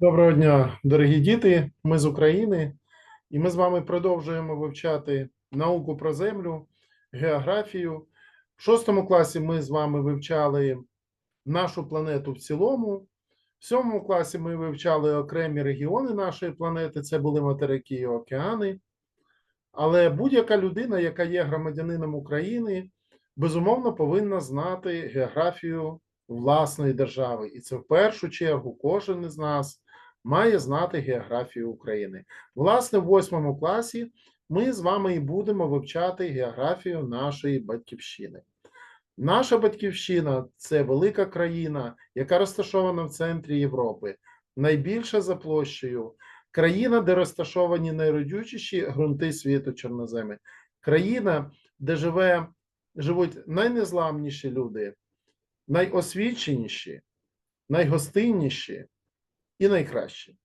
Доброго дня, дорогі діти. Ми з України, і ми з вами продовжуємо вивчати науку про землю, географію. В шостому класі ми з вами вивчали нашу планету в цілому. В сьомому класі ми вивчали окремі регіони нашої планети, це були материки і океани. Але будь-яка людина, яка є громадянином України, безумовно повинна знати географію власної держави. І це в першу чергу кожен із нас має знати географію України. Власне, в восьмому класі ми з вами і будемо вивчати географію нашої батьківщини. Наша батьківщина це велика країна, яка розташована в центрі Європи, найбільша за площею, країна, де розташовані найродючіші ґрунти світу чорноземи, країна, де живе, живуть найнезламніші люди, найосвіченіші, найгостинніші і найкращі.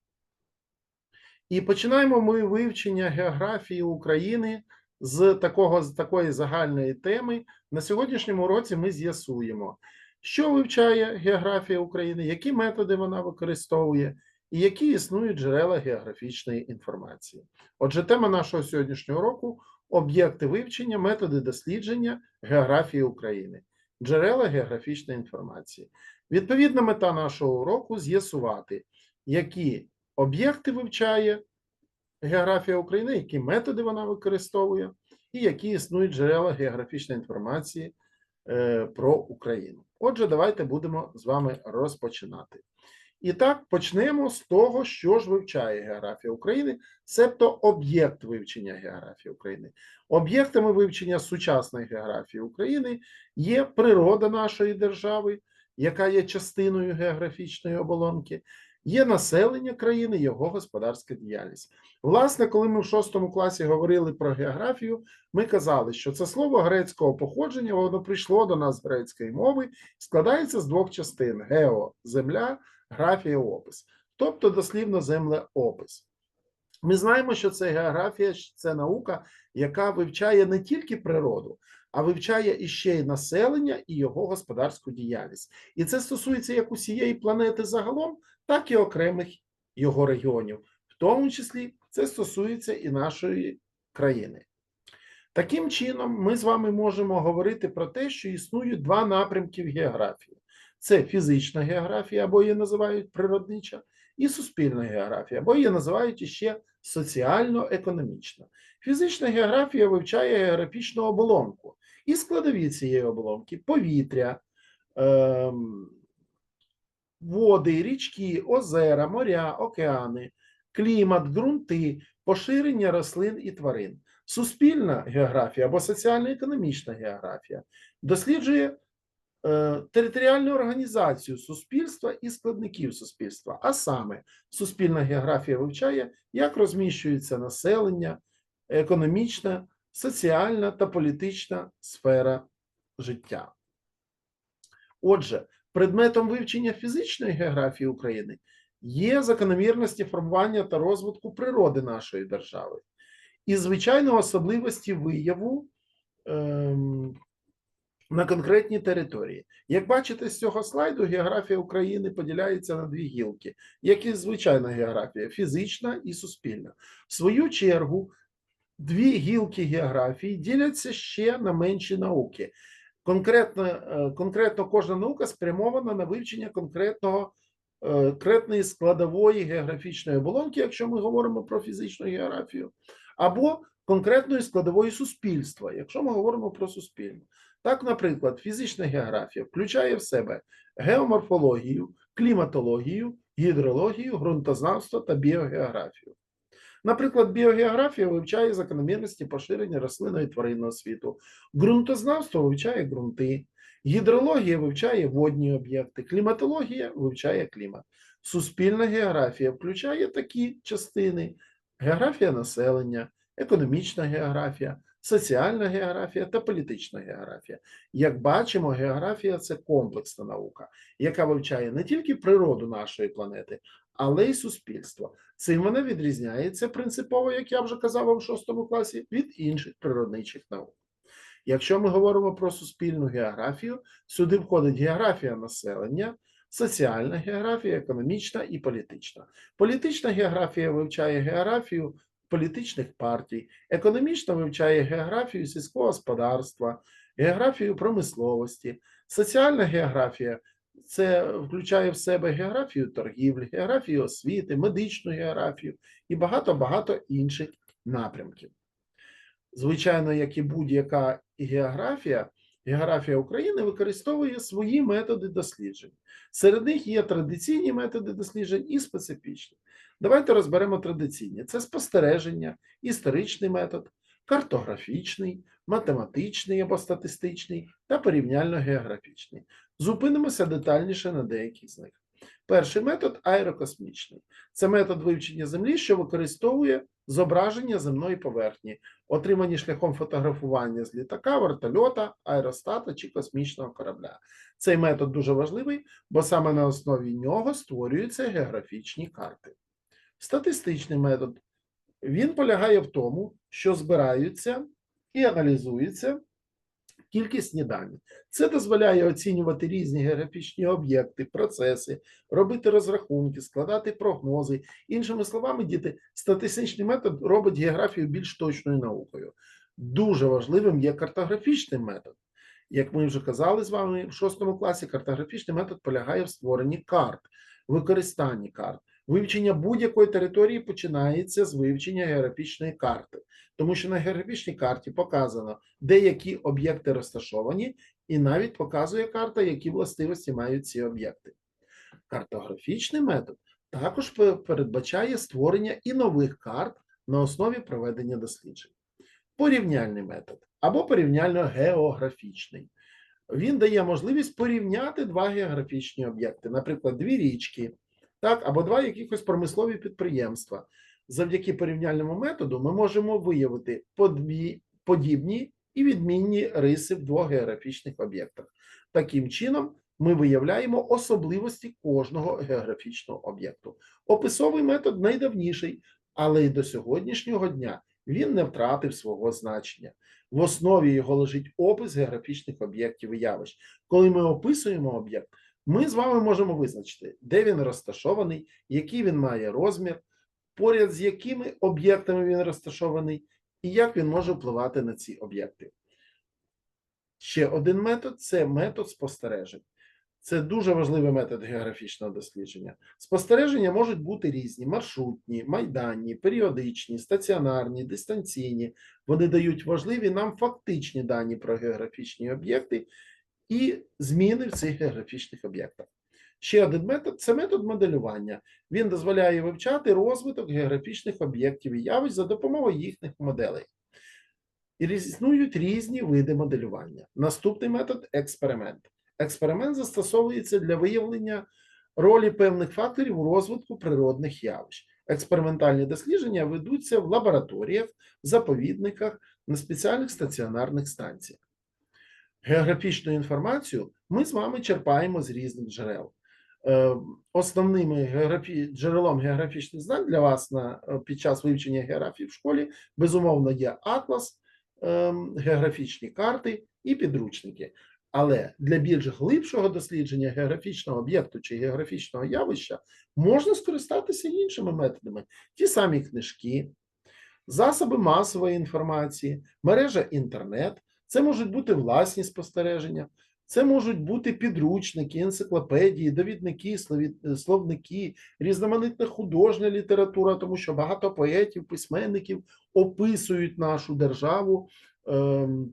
І починаємо ми вивчення географії України з такого з такої загальної теми. На сьогоднішньому році ми з'ясуємо, що вивчає географія України, які методи вона використовує, і які існують джерела географічної інформації. Отже, тема нашого сьогоднішнього року об'єкти вивчення, методи дослідження географії України, джерела географічної інформації. Відповідна мета нашого уроку з'ясувати, які об'єкти вивчає географія України, які методи вона використовує, і які існують джерела географічної інформації е, про Україну. Отже, давайте будемо з вами розпочинати. І так, почнемо з того, що ж вивчає географія України, себто об'єкт вивчення географії України. Об'єктами вивчення сучасної географії України є природа нашої держави, яка є частиною географічної оболонки, є населення країни, його господарська діяльність. Власне, коли ми в шостому класі говорили про географію, ми казали, що це слово грецького походження, воно прийшло до нас з грецької мови, складається з двох частин: гео земля, графія опис, тобто дослівно землеопис. Ми знаємо, що це географія, це наука, яка вивчає не тільки природу, а вивчає іще й населення і його господарську діяльність. І це стосується як усієї планети загалом, так і окремих його регіонів, в тому числі це стосується і нашої країни. Таким чином, ми з вами можемо говорити про те, що існують два напрямки в географії: це фізична географія, або її називають природнича, і суспільна географія, або її називають іще соціально-економічна. Фізична географія вивчає географічну оболонку і складові цієї оболонки: повітря, ем, води, річки, озера, моря, океани, клімат, ґрунти, поширення рослин і тварин. Суспільна географія або соціально-економічна географія досліджує е, територіальну організацію суспільства і складників суспільства. А саме, суспільна географія вивчає, як розміщується населення, економічна, соціальна та політична сфера життя. Отже, предметом вивчення фізичної географії України є закономірності формування та розвитку природи нашої держави і, звичайно, особливості вияву ем, на конкретній території. Як бачите з цього слайду, географія України поділяється на дві гілки, як і звичайна географія фізична і суспільна. В свою чергу, дві гілки географії діляться ще на менші науки. Конкретно, е, конкретно кожна наука спрямована на вивчення конкретного е, конкретної складової географічної оболонки, якщо ми говоримо про фізичну географію, або конкретної складової суспільства, якщо ми говоримо про суспільну. Так, наприклад, фізична географія включає в себе геоморфологію, кліматологію, гідрологію, ґрунтознавство та біогеографію. Наприклад, біогеографія вивчає закономірності поширення рослинного і тваринного світу, ґрунтознавство вивчає ґрунти, гідрологія вивчає водні об'єкти, кліматологія вивчає клімат. Суспільна географія включає такі частини: географія населення, економічна географія, соціальна географія та політична географія. Як бачимо, географія це комплексна наука, яка вивчає не тільки природу нашої планети, але й суспільство. Цим вона відрізняється принципово, як я вже казав вам в шостому класі, від інших природничих наук. Якщо ми говоримо про суспільну географію, сюди входить географія населення, соціальна географія, економічна і політична. Політична географія вивчає географію політичних партій, економічна вивчає географію сільського господарства, географію промисловості, соціальна географія це включає в себе географію торгівлі, географію освіти, медичну географію і багато-багато інших напрямків. Звичайно, як і будь-яка географія, географія України використовує свої методи досліджень. Серед них є традиційні методи досліджень і специфічні. Давайте розберемо традиційні: це спостереження, історичний метод, картографічний, математичний або статистичний та порівняльно-географічний. Зупинимося детальніше на деяких з них. Перший метод аерокосмічний. Це метод вивчення Землі, що використовує зображення земної поверхні, отримані шляхом фотографування з літака, вертольота, аеростата чи космічного корабля. Цей метод дуже важливий, бо саме на основі нього створюються географічні карти. Статистичний метод. Він полягає в тому, що збираються і аналізуються кількісні дані. Це дозволяє оцінювати різні географічні об'єкти, процеси, робити розрахунки, складати прогнози. Іншими словами, діти, статистичний метод робить географію більш точною наукою. Дуже важливим є картографічний метод. Як ми вже казали з вами в шостому класі, картографічний метод полягає в створенні карт, використанні карт. Вивчення будь-якої території починається з вивчення географічної карти, тому що на географічній карті показано, де які об'єкти розташовані, і навіть показує карта, які властивості мають ці об'єкти. Картографічний метод також передбачає створення і нових карт на основі проведення досліджень. Порівняльний метод або порівняльно-географічний. Він дає можливість порівняти два географічні об'єкти, наприклад, дві річки так, або два якихось промислові підприємства. Завдяки порівняльному методу ми можемо виявити подібні і відмінні риси в двох географічних об'єктах. Таким чином, ми виявляємо особливості кожного географічного об'єкту. Описовий метод найдавніший, але й до сьогоднішнього дня він не втратив свого значення. В основі його лежить опис географічних об'єктів і явищ. Коли ми описуємо об'єкт, ми з вами можемо визначити, де він розташований, який він має розмір, поряд з якими об'єктами він розташований, і як він може впливати на ці об'єкти. Ще один метод це метод спостережень. Це дуже важливий метод географічного дослідження. Спостереження можуть бути різні: маршрутні, майданні, періодичні, стаціонарні, дистанційні. Вони дають важливі нам фактичні дані про географічні об'єкти і зміни в цих географічних об'єктах. Ще один метод це метод моделювання. Він дозволяє вивчати розвиток географічних об'єктів і явищ за допомогою їхніх моделей. І існують різні види моделювання. Наступний метод експеримент. Експеримент застосовується для виявлення ролі певних факторів у розвитку природних явищ. Експериментальні дослідження ведуться в лабораторіях, заповідниках, на спеціальних стаціонарних станціях. Географічну інформацію ми з вами черпаємо з різних джерел. Е, Основним географі... джерелом географічних знань для вас на, е, під час вивчення географії в школі, безумовно, є атлас, ем, географічні карти і підручники. Але для більш глибшого дослідження географічного об'єкту чи географічного явища можна скористатися іншими методами: ті самі книжки, засоби масової інформації, мережа інтернет. Це можуть бути власні спостереження, це можуть бути підручники, енциклопедії, довідники, слові- словники, різноманітна художня література, тому що багато поетів, письменників описують нашу державу ем,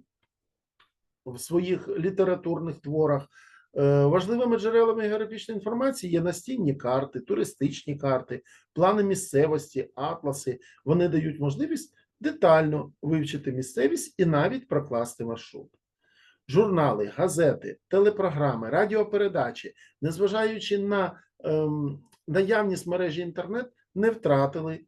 в своїх літературних творах. Е, Важливими джерелами географічної інформації є настінні карти, туристичні карти, плани місцевості, атласи. Вони дають можливість детально вивчити місцевість і навіть прокласти маршрут. Журнали, газети, телепрограми, радіопередачі, незважаючи на ем, наявність мережі інтернет, не втратили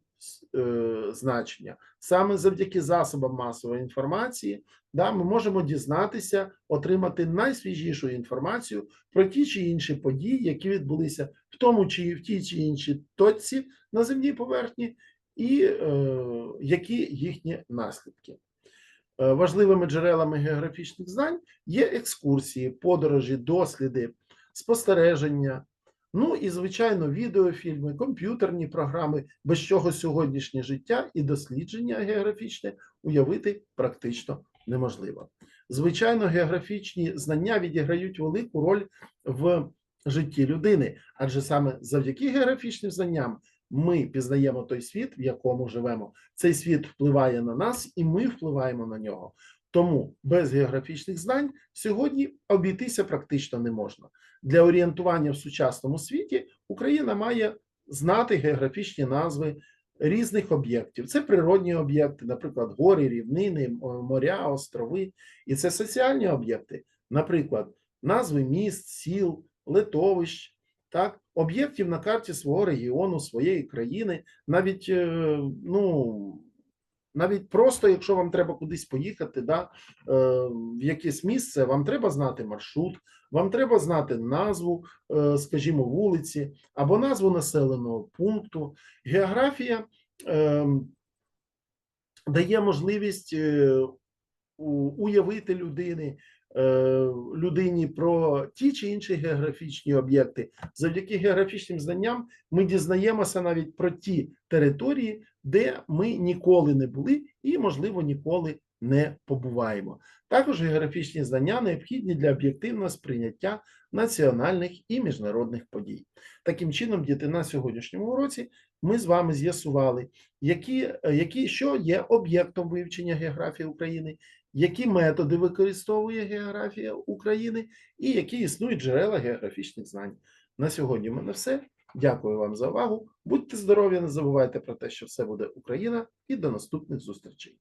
е, значення. Саме завдяки засобам масової інформації да, ми можемо дізнатися, отримати найсвіжішу інформацію про ті чи інші події, які відбулися в тому чи в тій чи іншій точці на земній поверхні, і е, які їхні наслідки. Е, Важливими джерелами географічних знань є екскурсії, подорожі, досліди, спостереження, Ну і, звичайно, відеофільми, комп'ютерні програми, без чого сьогоднішнє життя і дослідження географічне уявити практично неможливо. Звичайно, географічні знання відіграють велику роль в житті людини, адже саме завдяки географічним знанням ми пізнаємо той світ, в якому живемо. Цей світ впливає на нас, і ми впливаємо на нього. Тому без географічних знань сьогодні обійтися практично не можна. Для орієнтування в сучасному світі Україна має знати географічні назви різних об'єктів. Це природні об'єкти, наприклад, гори, рівнини, моря, острови, і це соціальні об'єкти, наприклад, назви міст, сіл, литовищ, так, об'єктів на карті свого регіону, своєї країни, навіть е, ну. Навіть просто, якщо вам треба кудись поїхати, да, е, в якесь місце, вам треба знати маршрут, вам треба знати назву, е, скажімо, вулиці або назву населеного пункту. Географія дає можливість уявити людини, людині про ті чи інші географічні об'єкти. Завдяки географічним знанням ми дізнаємося навіть про ті території, де ми ніколи не були і, можливо, ніколи не побуваємо. Також географічні знання необхідні для об'єктивного сприйняття національних і міжнародних подій. Таким чином, діти, на сьогоднішньому уроці ми з вами з'ясували, які, е, які, що є об'єктом вивчення географії України, які методи використовує географія України і які існують джерела географічних знань. На сьогодні в мене все. Дякую вам за увагу. Будьте здорові, не забувайте про те, що все буде Україна, і до наступних зустрічей.